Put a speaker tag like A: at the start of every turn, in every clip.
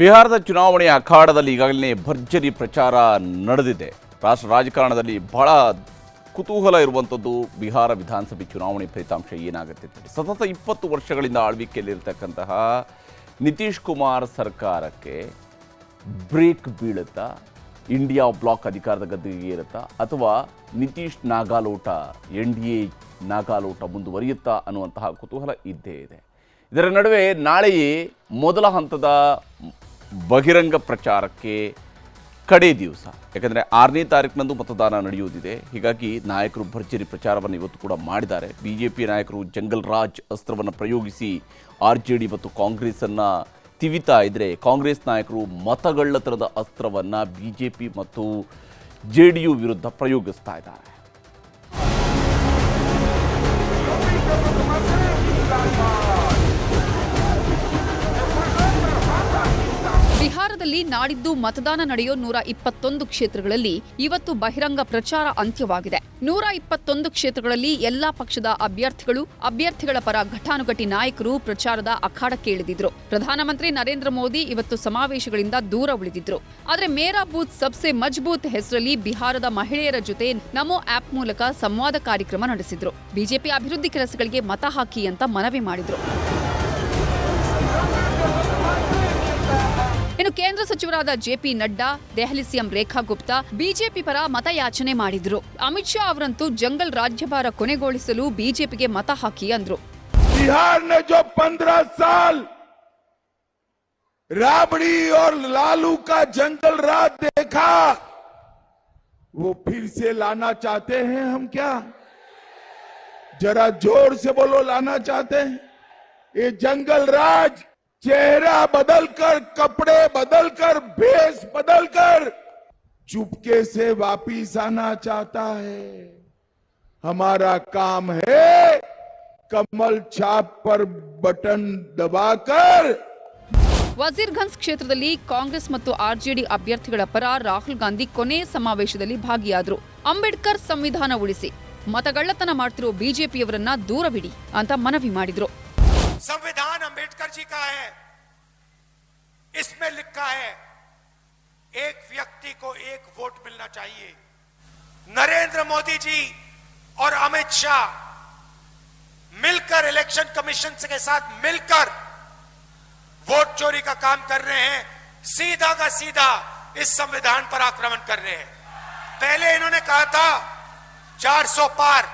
A: ಬಿಹಾರದ ಚುನಾವಣೆಯ ಅಖಾಡದಲ್ಲಿ ಈಗಾಗಲೇ ಭರ್ಜರಿ ಪ್ರಚಾರ ನಡೆದಿದೆ ರಾಷ್ಟ್ರ ರಾಜಕಾರಣದಲ್ಲಿ ಬಹಳ ಕುತೂಹಲ ಇರುವಂಥದ್ದು ಬಿಹಾರ ವಿಧಾನಸಭೆ ಚುನಾವಣೆ ಫಲಿತಾಂಶ ಏನಾಗುತ್ತೆ. ಸತತ ಇಪ್ಪತ್ತು ವರ್ಷಗಳಿಂದ ಆಳ್ವಿಕೆಯಲ್ಲಿರ್ತಕ್ಕಂತಹ ನಿತೀಶ್ ಕುಮಾರ್ ಸರ್ಕಾರಕ್ಕೆ ಬ್ರೇಕ್ ಬೀಳುತ್ತಾ, ಇಂಡಿಯಾ ಬ್ಲಾಕ್ ಅಧಿಕಾರದ ಗದ್ದೆಗೆ ಇರುತ್ತಾ ಅಥವಾ ನಿತೀಶ್ ನಾಗಾಲೋಟ, ಎನ್ ಡಿ ಎ ನಾಗಾಲೋಟ ಮುಂದುವರಿಯುತ್ತಾ ಅನ್ನುವಂತಹ ಕುತೂಹಲ ಇದ್ದೇ ಇದೆ ಇದರ ನಡುವೆ ನಾಳೆಯೇ ಮೊದಲ ಹಂತದ ಬಹಿರಂಗ ಪ್ರಚಾರಕ್ಕೆ ಕಡೆ ದಿವಸ. ಯಾಕಂದರೆ ಆರನೇ ತಾರೀಕಿನಂದು ಮತದಾನ ನಡೆಯುವುದಿದೆ. ಹೀಗಾಗಿ ನಾಯಕರು ಭರ್ಜರಿ ಪ್ರಚಾರವನ್ನು ಇವತ್ತು ಕೂಡ ಮಾಡಿದ್ದಾರೆ. ಬಿ ಜೆ ಪಿ ನಾಯಕರು ಜಂಗಲ್ ರಾಜ್ ಅಸ್ತ್ರವನ್ನು ಪ್ರಯೋಗಿಸಿ ಆರ್ ಜೆ ಡಿ ಮತ್ತು ಕಾಂಗ್ರೆಸ್ಸನ್ನು ತಿವಿತಾ ಇದ್ದರೆ ಕಾಂಗ್ರೆಸ್ ನಾಯಕರು ಮತಗಳ್ಳತನದ ಅಸ್ತ್ರವನ್ನು ಬಿ ಜೆ ಪಿ ಮತ್ತು ಜೆ ಡಿ ಯು ವಿರುದ್ಧ ಪ್ರಯೋಗಿಸ್ತಾ ಇದ್ದಾರೆ.
B: ಬಿಹಾರದಲ್ಲಿ ನಾಡಿದ್ದು ಮತದಾನ ನಡೆಯೋ ನೂರ ಇಪ್ಪತ್ತೊಂದು ಕ್ಷೇತ್ರಗಳಲ್ಲಿ ಇವತ್ತು ಬಹಿರಂಗ ಪ್ರಚಾರ ಅಂತ್ಯವಾಗಿದೆ. ನೂರ ಇಪ್ಪತ್ತೊಂದು ಕ್ಷೇತ್ರಗಳಲ್ಲಿ ಎಲ್ಲಾ ಪಕ್ಷದ ಅಭ್ಯರ್ಥಿಗಳು, ಅಭ್ಯರ್ಥಿಗಳ ಪರ ಘಟಾನುಘಟಿ ನಾಯಕರು ಪ್ರಚಾರದ ಅಖಾಡಕ್ಕೆ ಇಳಿದಿದ್ರು. ಪ್ರಧಾನಮಂತ್ರಿ ನರೇಂದ್ರ ಮೋದಿ ಇವತ್ತು ಸಮಾವೇಶಗಳಿಂದ ದೂರ ಉಳಿದಿದ್ರು. ಆದರೆ ಮೇರಾ ಬೂತ್ ಸಬ್ಸೆ ಮಜ್ಬೂತ್ ಹೆಸರಲ್ಲಿ ಬಿಹಾರದ ಮಹಿಳೆಯರ ಜೊತೆ ನಮೋ ಆಪ್ ಮೂಲಕ ಸಂವಾದ ಕಾರ್ಯಕ್ರಮ ನಡೆಸಿದ್ರು. ಬಿಜೆಪಿ ಅಭಿವೃದ್ಧಿ ಕೆಲಸಗಳಿಗೆ ಮತ ಹಾಕಿ ಅಂತ ಮನವಿ ಮಾಡಿದ್ರು. ಕೇಂದ್ರ ಸಚಿವರಾದ JP Nadda Delhi CM Rekha Gupta BJP ಪರ ಮತಯಾಚನೆ ಮಾಡಿದ್ರು ಅಮಿತ್ ಶಾ ಅವರಂತೂ ಜಂಗಲ್ ರಾಜ್ಯಭಾರ ಕೊನೆಗೊಳಿಸಲು ಬಿಜೆಪಿಗೆ ಮತ ಹಾಕಿ ಅಂದ್ರು
C: बिहार ने जो पंद्रह साल राबड़ी और लालू का जंगल राज देखा वो फिर से लाना चाहते हैं हम क्या जरा जोर से बोलो लाना चाहते हैं ये जंगल राज चेहरा बदलकर कपड़े बदलकर भेष बदलकर चुपके से वापिस आना चाहता है हमारा काम है कमल छाप पर बटन दबाकर
B: ವಜೀರ್ಗಂಜ್ ಕ್ಷೇತ್ರದಲ್ಲಿ ಕಾಂಗ್ರೆಸ್ ಮತ್ತು ಆರ್ಜೆಡಿ ಅಭ್ಯರ್ಥಿಗಳ ಪರ ರಾಹುಲ್ ಗಾಂಧಿ ಕೊನೆ ಸಮಾವೇಶದಲ್ಲಿ ಭಾಗಿಯಾದ್ರು ಅಂಬೇಡ್ಕರ್ ಸಂವಿಧಾನ ಉಳಿಸಿ ಮತಗಳ್ಳತನ ಮಾಡ್ತಿರೋ ಬಿಜೆಪಿಯವರನ್ನ ದೂರವಿಡಿ ಅಂತ ಮನವಿ ಮಾಡಿದ್ರು
D: संविधान अंबेडकर जी का है। इसमें लिखा है, एक व्यक्ति को एक वोट मिलना चाहिए। नरेंद्र मोदी जी और अमित शाह मिलकर इलेक्शन कमीशन के साथ मिलकर वोट चोरी का काम कर रहे हैं, सीधा का सीधा इस संविधान पर आक्रमण कर रहे हैं। पहले इन्होंने कहा था 400 पार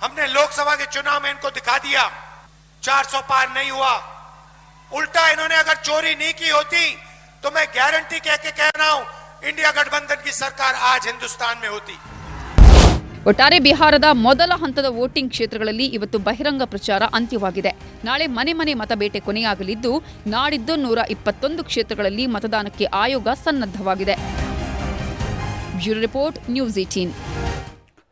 D: हमने लोकसभा के चुनाव में इनको दिखा दिया। 400 पार नहीं हुआ उल्टा इन्होंने अगर चोरी नहीं की होती तो मैं गारंटी कह के कह रहा हूं इंडिया गठबंधन की सरकार आज हिंदुस्तान में होती
B: ಒಟ್ಟಾರೆ ಬಿಹಾರದ ಮೊದಲ ಹಂತದ ವೋಟಿಂಗ್ ಕ್ಷೇತ್ರಗಳಲ್ಲಿ ಇವತ್ತು ಬಹಿರಂಗ ಪ್ರಚಾರ ಅಂತ್ಯವಾಗಿದೆ ನಾಳೆ ಮನೆ ಮನೆ ಮತಬೇಟೆ ಕೊನೆಯಾಗಲಿದ್ದು ನಾಡಿದ್ದು ನೂರ ಇಪ್ಪತ್ತೊಂದು ಕ್ಷೇತ್ರಗಳಲ್ಲಿ ಮತದಾನಕ್ಕೆ ಆಯೋಗ ಸನ್ನದ್ಧವಾಗಿದೆ ಬ್ಯೂರೋ ರಿಪೋರ್ಟ್ ನ್ಯೂಸ್ ಏಟೀನ್